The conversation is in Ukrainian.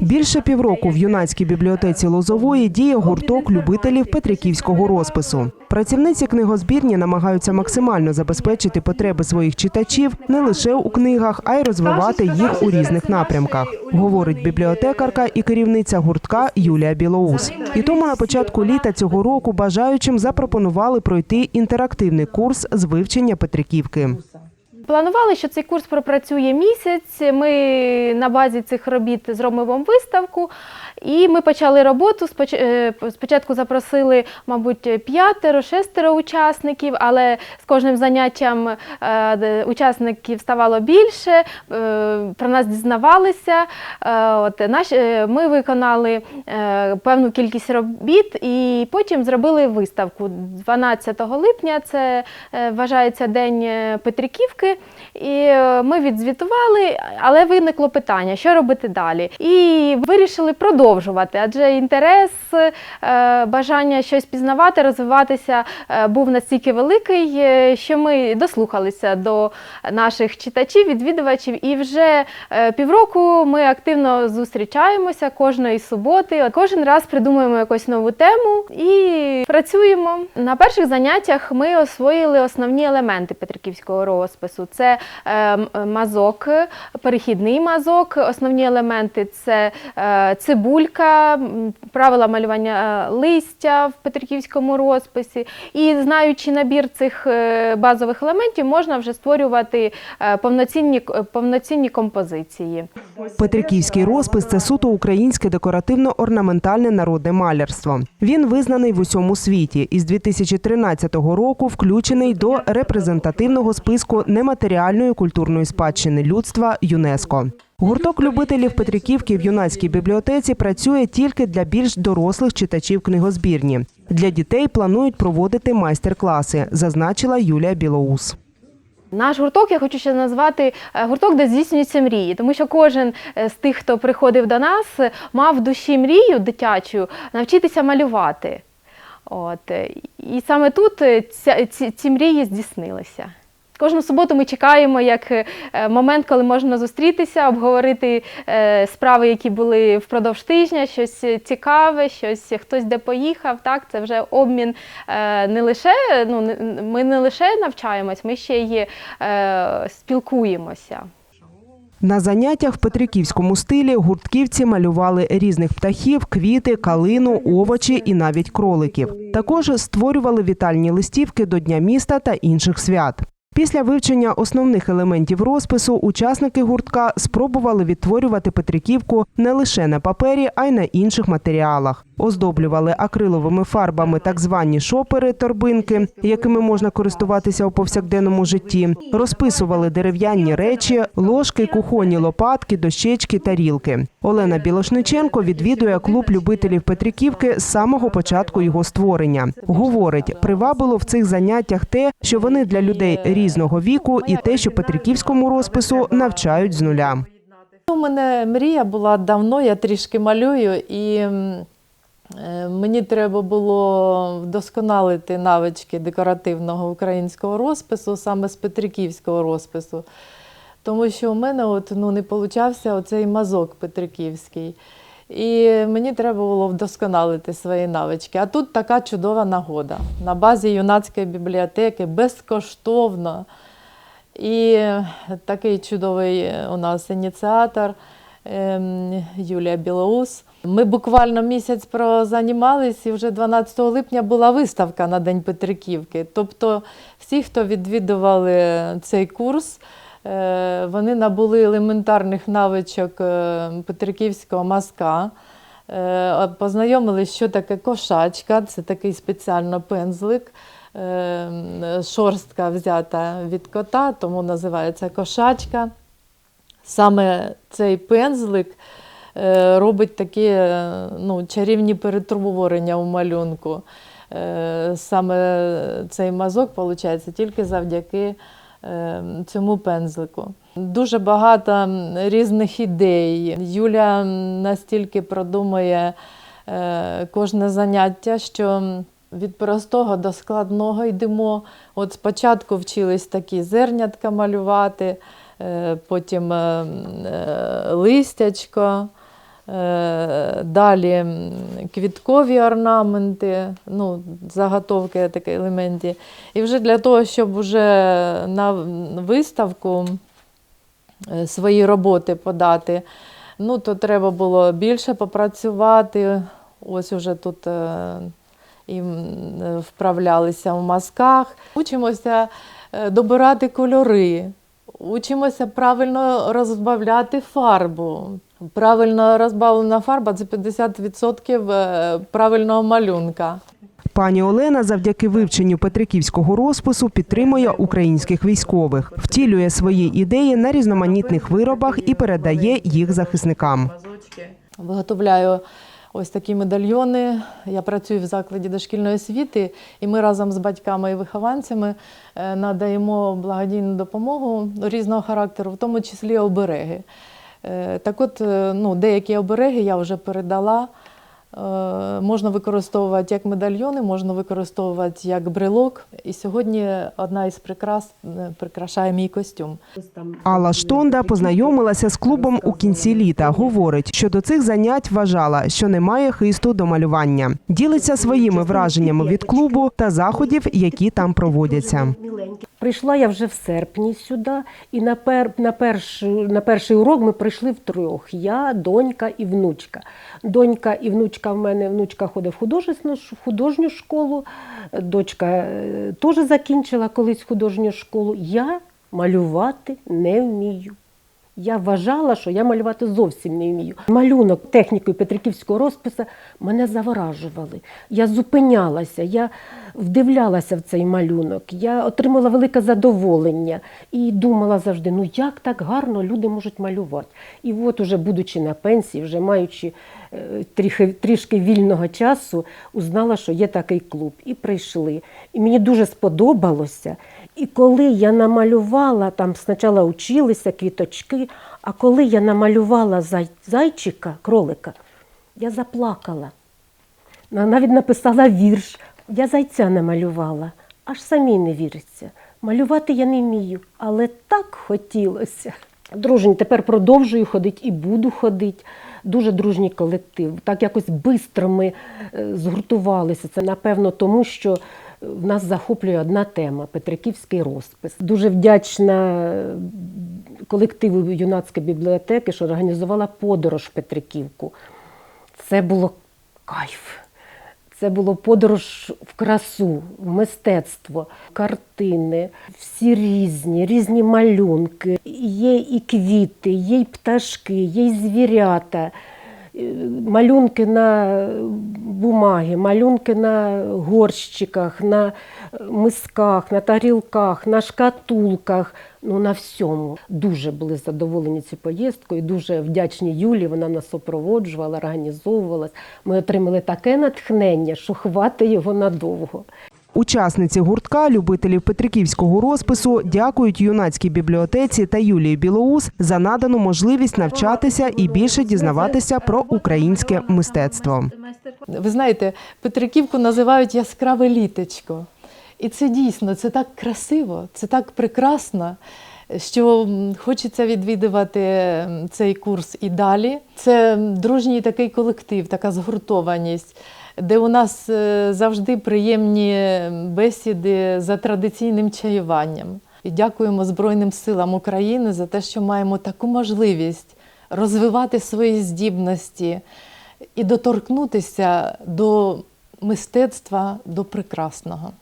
Більше півроку в юнацькій бібліотеці Лозової діє гурток любителів петриківського розпису. Працівниці книгозбірні намагаються максимально забезпечити потреби своїх читачів не лише у книгах, а й розвивати їх у різних напрямках, говорить бібліотекарка і керівниця гуртка Юлія Білоус. І тому на початку літа цього року бажаючим запропонували пройти інтерактивний курс з вивчення Петриківки. Планували, що цей курс пропрацює місяць. Ми на базі цих робіт зробимо виставку. І ми почали роботу. Е, Спочатку запросили, мабуть, п'ятеро-шестеро учасників, але з кожним заняттям е, учасників ставало більше, е, про нас дізнавалися. От, ми виконали певну кількість робіт і потім зробили виставку 12 липня. Це вважається День Петриківки. І ми відзвітували, але виникло питання, що робити далі. І вирішили продовжувати, адже інтерес, е, бажання щось пізнавати, розвиватися е, був настільки великий, е, що ми дослухалися до наших читачів, відвідувачів, і вже півроку ми активно зустрічаємося кожної суботи. Кожен раз придумуємо якусь нову тему і працюємо. На перших заняттях ми освоїли основні елементи петриківського розпису. Це мазок, перехідний мазок. Основні елементи це е, цибулька, правила малювання е, листя в петриківському розписі. І знаючи набір цих е, базових елементів, можна вже створювати е, повноцінні, повноцінні композиції. Петриківський розпис це суто українське декоративно-орнаментальне народне малярство. Він визнаний в усьому світі і з 2013 року включений до репрезентативного списку нематеріальної культурної спадщини людства ЮНЕСКО. Гурток любителів Петриківки в юнацькій бібліотеці працює тільки для більш дорослих читачів книгозбірні. Для дітей планують проводити майстер-класи, зазначила Юлія Білоус. Наш гурток я хочу ще назвати е, гурток, де здійснюються мрії, тому що кожен е, з тих, хто приходив до нас, е, мав в душі мрію дитячу навчитися малювати. От. І саме тут ця, ці, ці мрії здійснилися. Кожну суботу ми чекаємо як е, момент, коли можна зустрітися, обговорити е, справи, які були впродовж тижня, щось цікаве, щось хтось де поїхав. Так, це вже обмін е, не лише ну ми не лише навчаємось, ми ще й спілкуємося. На заняттях в петриківському стилі гуртківці малювали різних птахів, квіти, калину, овочі і навіть кроликів. Також створювали вітальні листівки до Дня міста та інших свят. Після вивчення основних елементів розпису учасники гуртка спробували відтворювати Петриківку не лише на папері, а й на інших матеріалах. Оздоблювали акриловими фарбами так звані шопери, торбинки, якими можна користуватися у повсякденному житті. Розписували дерев'яні речі, ложки, кухонні лопатки, дощечки, тарілки. Олена Білошниченко відвідує клуб любителів Петриківки з самого початку його створення. Говорить, привабило в цих заняттях те, що вони для людей різного віку, і те, що Петриківському розпису навчають з нуля. У мене мрія була давно, я трішки малюю, і е, мені треба було вдосконалити навички декоративного українського розпису, саме з петриківського розпису. Тому що у мене от, ну, не получався оцей мазок петриківський. І мені треба було вдосконалити свої навички. А тут така чудова нагода. На базі юнацької бібліотеки безкоштовно. І такий чудовий у нас ініціатор ем, Юлія Білоус. Ми буквально місяць прозанімались, і вже 12 липня була виставка на День Петриківки. Тобто всі, хто відвідували цей курс, е, вони набули елементарних навичок е, петриківського мазка. Е, Познайомились, що таке кошачка, це такий спеціально пензлик. Е, Шорстка взята від кота, тому називається кошачка. Саме цей пензлик е, робить такі е, ну, чарівні перетворення у малюнку. Е, Саме цей мазок виходить тільки завдяки е, цьому пензлику. Дуже багато різних ідей. Юля настільки продумує е, кожне заняття, що від простого до складного йдемо. От спочатку вчились такі зернятка малювати, е, потім е, е, листячко, Далі квіткові орнаменти, ну, заготовки такі елементи. І вже для того, щоб вже на виставку е, свої роботи подати, ну, то треба було більше попрацювати. Ось уже тут е, і е, вправлялися в мазках. Учимося е, добирати кольори, учимося правильно розбавляти фарбу. Правильно розбавлена фарба це 50% е, правильного малюнка. Пані Олена завдяки вивченню петриківського розпису підтримує українських військових, втілює свої ідеї на різноманітних виробах і передає їх захисникам. Виготовляю ось такі медальйони. Я працюю в закладі дошкільної освіти, і ми разом з батьками і вихованцями е, надаємо благодійну допомогу різного характеру, в тому числі обереги. Е, Так от, е, ну, деякі обереги я вже передала. Е, Можна використовувати як медальйони, можна використовувати як брелок. І сьогодні одна із прикрас прикрашає мій костюм. Алла Штонда познайомилася з клубом у кінці літа. Говорить, що до цих занять вважала, що немає хисту до малювання. Ділиться своїми враженнями від клубу та заходів, які там проводяться. Прийшла я вже в серпні сюди, і на, пер, на, першу, на перший урок ми прийшли втрьох. Я, донька і внучка. Донька і внучка в мене, внучка ходить в художню, в художню школу, дочка е, теж закінчила колись художню школу. Я малювати не вмію. Я вважала, що я малювати зовсім не вмію. Малюнок технікою Петриківського розпису мене заворажували. Я зупинялася, я вдивлялася в цей малюнок, я отримала велике задоволення і думала завжди, ну як так гарно люди можуть малювати. І от, уже будучи на пенсії, вже маючи е, трішки, трішки вільного часу, узнала, що є такий клуб. І прийшли. І мені дуже сподобалося. І коли я намалювала, там спочатку училися квіточки, а коли я намалювала зай, зайчика, кролика, я заплакала. На- Навіть написала вірш. Я зайця намалювала, аж самі не віриться. Малювати я не вмію, але так хотілося. Дружні, тепер продовжую ходити і буду ходити. Дуже дружній колектив. Так якось швидко ми е, згуртувалися. Це напевно тому, що в нас захоплює одна тема Петриківський розпис. Дуже вдячна е, колективу юнацької бібліотеки, що організувала подорож в Петриківку. Це було кайф. Це було подорож в красу, в мистецтво, картини, всі різні, різні малюнки. Є і квіти, є й пташки, є й звірята, малюнки на бумагі, малюнки на горщиках, на мисках, на тарілках, на шкатулках. Ну, на всьому дуже були задоволені цією поїздкою. Дуже вдячні Юлі. Вона нас супроводжувала, організовувалась. Ми отримали таке натхнення, що хватить його надовго. Учасниці гуртка, любителів петриківського розпису, дякують юнацькій бібліотеці та Юлії Білоус за надану можливість навчатися і більше дізнаватися про українське мистецтво. Ви знаєте, Петриківку називають яскраве літечко. І це дійсно, це так красиво, це так прекрасно, що хочеться відвідувати цей курс і далі. Це дружній такий колектив, така згуртованість, де у нас е, завжди приємні бесіди за традиційним чаюванням. І дякуємо Збройним силам України за те, що маємо таку можливість розвивати свої здібності і доторкнутися до мистецтва, до прекрасного.